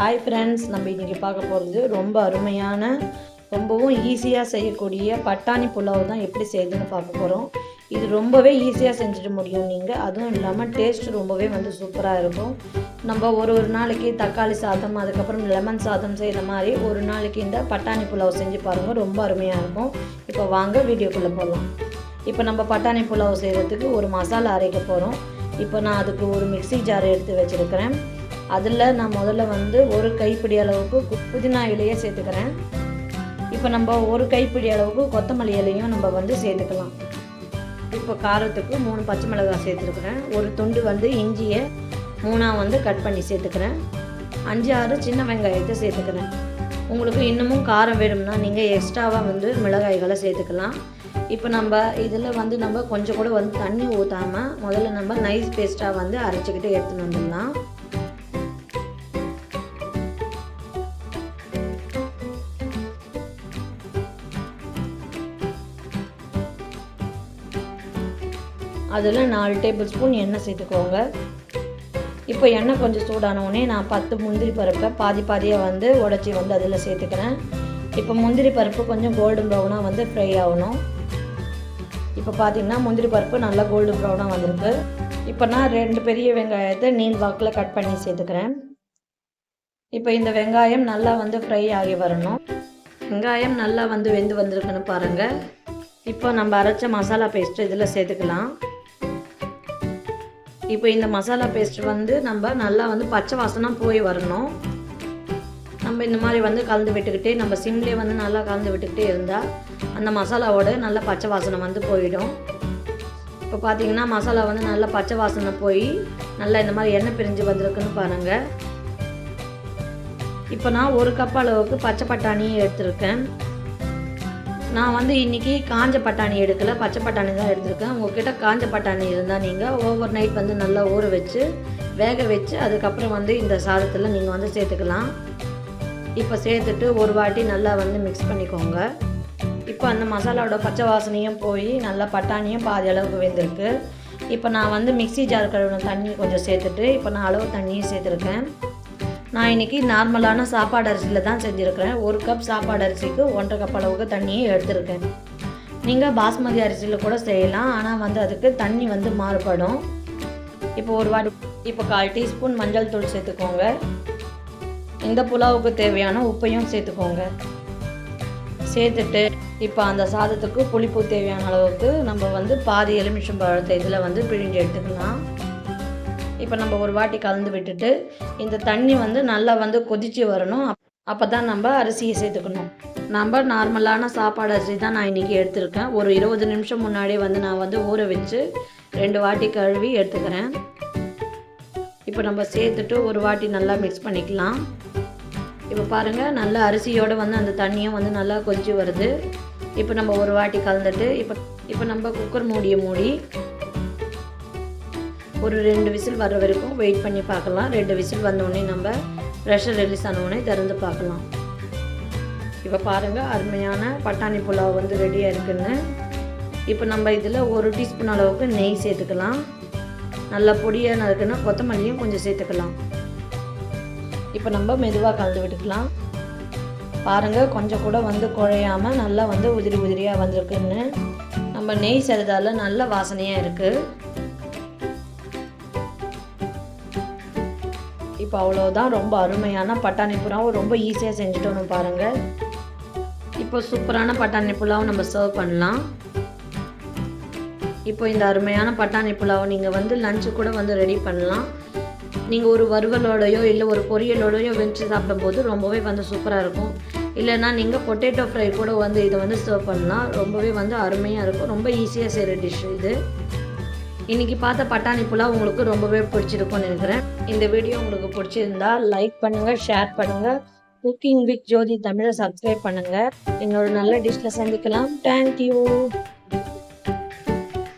Hi friends நம்ம இன்றைக்கி பார்க்க போகிறது ரொம்ப அருமையான ரொம்பவும் ஈஸியாக செய்யக்கூடிய பட்டாணி புலாவ் தான் எப்படி செய்யுதுன்னு பார்க்க போகிறோம் இது ரொம்பவே ஈஸியாக செஞ்சுட்டு முடியும் நீங்கள் அதுவும் இல்லாமல் டேஸ்ட் ரொம்பவே வந்து சூப்பராக இருக்கும். நம்ம ஒரு ஒரு நாளைக்கு தக்காளி சாதம் அதுக்கப்புறம் லெமன் சாதம் செய்கிற மாதிரி ஒரு நாளைக்கு இந்த பட்டாணி புலாவ் செஞ்சு பாருங்கள் ரொம்ப அருமையாக இருக்கும். இப்போ வாங்க வீடியோக்குள்ளே போகலாம் இப்போ நம்ம பட்டாணி புலாவ் செய்கிறதுக்கு ஒரு மசாலா அரைக்க போகிறோம் இப்போ நான் அதுக்கு ஒரு மிக்ஸி ஜார் எடுத்து வச்சுருக்கிறேன். அதில் நான் முதல்ல வந்து ஒரு கைப்பிடி அளவுக்கு புதினா இலையை சேர்த்துக்கிறேன். இப்போ நம்ம ஒரு கைப்பிடி அளவுக்கு கொத்தமல்லி இலையும் நம்ம வந்து சேர்த்துக்கலாம். இப்போ காரத்துக்கு மூணு பச்சை மிளகாய் சேர்த்துருக்குறேன். ஒரு துண்டு வந்து இஞ்சியை மூணாக வந்து கட் பண்ணி சேர்த்துக்கிறேன். அஞ்சு ஆறு சின்ன வெங்காயத்தை சேர்த்துக்கிறேன். உங்களுக்கு இன்னமும் காரம் வேணும்னா நீங்கள் எக்ஸ்ட்ராவாக வந்து மிளகாய்களை சேர்த்துக்கலாம். இப்போ நம்ம இதில் வந்து நம்ம கொஞ்சம் கூட வந்து தண்ணி ஊற்றாமல் முதல்ல நம்ம நைஸ் பேஸ்ட்டாக வந்து அரைச்சிக்கிட்டு எடுத்துன்னு வந்துடலாம். அதில் நாலு டேபிள் ஸ்பூன் எண்ணெய் சேர்த்துக்கோங்க. இப்போ எண்ணெய் கொஞ்சம் சூடானவுடனே நான் பத்து முந்திரி பருப்பை பாதி பாதியாக வந்து உடச்சி வந்து அதில் சேர்த்துக்கிறேன். இப்போ முந்திரி பருப்பு கொஞ்சம் கோல்டன் ப்ரௌனாக வந்து ஃப்ரை ஆகணும். இப்போ பார்த்தீங்கன்னா முந்திரி பருப்பு நல்லா கோல்டு ப்ரௌனாக வந்திருக்கு. இப்போ நான் ரெண்டு பெரிய வெங்காயத்தை நீல் வாக்கில் கட் பண்ணி சேர்த்துக்கிறேன். இப்போ இந்த வெங்காயம் நல்லா வந்து ஃப்ரை ஆகி வரணும். வெங்காயம் நல்லா வந்து வெந்து வந்திருக்குன்னு பாருங்கள் இப்போ நம்ம அரைச்ச மசாலா பேஸ்ட்டு இதில் சேர்த்துக்கலாம். இப்போ இந்த மசாலா பேஸ்ட் வந்து நம்ம நல்லா வந்து பச்சை வாசனை போய் வரணும். நம்ம இந்த மாதிரி வந்து கலந்து விட்டுக்கிட்டே நம்ம சிம்லேயே வந்து நல்லா கலந்து விட்டுக்கிட்டே இருந்தால் அந்த மசாலாவோட நல்ல பச்சை வாசனை வந்து போயிடும். இப்போ பார்த்தீங்கன்னா மசாலா வந்து நல்லா பச்சை வாசனை போய் நல்லா இந்த மாதிரி எண்ணெய் பிரிஞ்சு வந்திருக்குன்னு பாருங்கள் இப்போ நான் ஒரு கப் அளவுக்கு பச்சை பட்டாணி எடுத்திருக்கேன். நான் வந்து இன்றைக்கி காஞ்ச பட்டாணி எடுக்கல பச்சை பட்டாணி தான் எடுத்திருக்கேன். உங்கள்கிட்ட காஞ்ச பட்டாணி இருந்தால் நீங்கள் ஓவர் நைட் வந்து நல்லா ஊற வச்சு வேக வச்சு அதுக்கப்புறம் வந்து இந்த சாதத்தில் நீங்கள் வந்து சேர்த்துக்கலாம். இப்போ சேர்த்துட்டு ஒரு வாட்டி நல்லா வந்து மிக்ஸ் பண்ணிக்கோங்க. இப்போ அந்த மசாலாவோட பச்சை வாசனையும் போய் நல்லா பட்டாணியும் பாதி அளவுக்கு வெந்திருக்கு. இப்போ நான் வந்து மிக்ஸி ஜார் கழுவின தண்ணி கொஞ்சம் சேர்த்துட்டு இப்போ நான் அளவு தண்ணியும் சேர்த்துருக்கேன். நான் இன்றைக்கி நார்மலான சாப்பாடு அரிசியில் தான் செஞ்சுருக்கிறேன். ஒரு கப் சாப்பாடு அரிசிக்கு ஒன்றரை கப் அளவுக்கு தண்ணியை எடுத்திருக்கேன். நீங்கள் பாஸ்மதி அரிசியில் கூட செய்யலாம். ஆனால் வந்து அதுக்கு தண்ணி வந்து மாறுபடும். இப்போ ஒரு வாட்டி இப்போ கால் டீஸ்பூன் மஞ்சள் தூள் சேர்த்துக்கோங்க. இந்த புலாவுக்கு தேவையான உப்பையும் சேர்த்துக்கோங்க. சேர்த்துட்டு இப்போ அந்த சாதத்துக்கு புளிப்பு தேவையான அளவுக்கு நம்ம வந்து பாதி எலுமிச்சம்பழத்தை இதில் வந்து பிழிஞ்சு எடுத்துக்கலாம். இப்போ நம்ம ஒரு வாட்டி கலந்து விட்டுட்டு இந்த தண்ணி வந்து நல்லா வந்து கொதிச்சு வரணும். அப்போ தான் நம்ம அரிசியை சேர்த்துக்கணும். நம்ம நார்மலான சாப்பாடு அரிசி தான் நான் இன்றைக்கி எடுத்திருக்கேன். ஒரு இருபது நிமிஷம் முன்னாடியே வந்து நான் வந்து ஊற வச்சு ரெண்டு வாட்டி கழுவி எடுத்துக்கிறேன். இப்போ நம்ம சேர்த்துட்டு ஒரு வாட்டி நல்லா மிக்ஸ் பண்ணிக்கலாம். இப்போ பாருங்கள் நல்லா அரிசியோடு வந்து அந்த தண்ணியும் வந்து நல்லா கொதிச்சு வருது. இப்போ நம்ம ஒரு வாட்டி கலந்துட்டு இப்போ இப்போ நம்ம குக்கர் மூடியை மூடி ஒரு ரெண்டு விசில் வர வரைக்கும் வெயிட் பண்ணி பார்க்கலாம். ரெண்டு விசில் வந்தோடனே நம்ம ப்ரெஷர் ரிலீஸ் ஆனவுடனே திறந்து பார்க்கலாம். இப்போ பாருங்கள் அருமையான பட்டாணி புலாவ் வந்து ரெடியாக இருக்குன்னு. இப்போ நம்ம இதில் ஒரு டீஸ்பூன் அளவுக்கு நெய் சேர்த்துக்கலாம். நல்லா பொடியாக நறுக்குன்னா கொத்தமல்லியும் கொஞ்சம் சேர்த்துக்கலாம். இப்போ நம்ம மெதுவாக கலந்து விட்டுக்கலாம். பாருங்கள் கொஞ்சம் கூட வந்து குழையாமல் நல்லா வந்து உதிரி உதிரியாக வந்திருக்குன்னு. நம்ம நெய் செய்கிறதால நல்ல வாசனையாக இருக்குது இப்போ அவ்வளோதான் ரொம்ப அருமையான பட்டாணி புலாவும் ரொம்ப ஈஸியாக செஞ்சுட்டோன்னு பாருங்கள் இப்போ சூப்பரான பட்டாணி புலாவும் நம்ம சர்வ் பண்ணலாம். இப்போ இந்த அருமையான பட்டாணி புலாவை நீங்கள் வந்து லஞ்சு கூட வந்து ரெடி பண்ணலாம். நீங்கள் ஒரு வறுவலோடையோ இல்லை ஒரு பொரியலோடையோ வெஞ்சு சாப்பிடும்போது ரொம்பவே வந்து சூப்பராக இருக்கும். இல்லைன்னா நீங்கள் பொட்டேட்டோ ஃப்ரை கூட வந்து இதை வந்து சர்வ் பண்ணலாம். ரொம்பவே வந்து அருமையாக இருக்கும். ரொம்ப ஈஸியாக செய்கிற டிஷ் இது. இன்றைக்கி பார்த்த பட்டாணி புலாவ் உங்களுக்கு ரொம்பவே பிடிச்சிருக்கும்னு நினைக்கிறேன். இந்த வீடியோ உங்களுக்கு பிடிச்சிருந்தா லைக் பண்ணுங்கள் ஷேர் பண்ணுங்கள் குக்கிங் வித் ஜோதி தமிழை சப்ஸ்கிரைப் பண்ணுங்கள் இன்னொரு நல்ல டிஷ்ஷில் சந்திக்கலாம். தேங்க்யூ